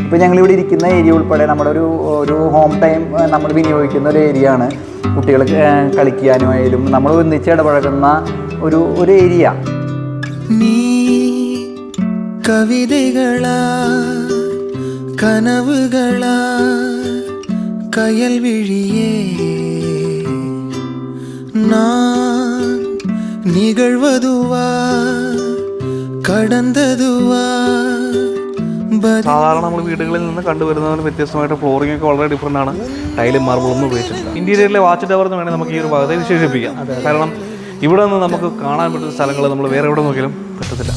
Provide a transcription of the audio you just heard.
ഇപ്പോൾ ഞങ്ങളിവിടെ ഇരിക്കുന്ന ഏരിയ ഉൾപ്പെടെ നമ്മുടെ ഒരു ഒരു ഹോം ടൈം നമ്മൾ വിനിയോഗിക്കുന്ന ഒരു ഏരിയ ആണ് കുട്ടികൾ കളിക്കാനുമായാലും നമ്മൾ ഒന്നിച്ച് ഇടപഴകുന്ന ഒരു ഒരു ഏരിയ നീ കവിതകളാ കനവുകളാ കയൽവിഴിയേ நான் நிகழ்வதுவா கடந்ததுவா பதில் സാധാരണ നമ്മൾ വീടുകളിൽ നിന്ന് കണ്ടുവരുന്നതിന് വ്യത്യസ്തമായിട്ട് ഫ്ലോറിംഗ് ഒക്കെ വളരെ ഡിഫറെന്റ് ആണ്. ടൈലും മാർബിളൊന്നും ഉപയോഗിച്ചിട്ടില്ല. ഇന്റീരിയറിലെ വാച്ച് ടവർ എന്ന് വേണമെങ്കിൽ നമുക്ക് ഈ ഒരു ഭാഗത്തെ വിശേഷിപ്പിക്കാം. കാരണം ഇവിടെ നിന്ന് നമുക്ക് കാണാൻ പറ്റുന്ന സ്ഥലങ്ങൾ നമ്മൾ വേറെ എവിടെ നോക്കിയാലും പറ്റത്തില്ല.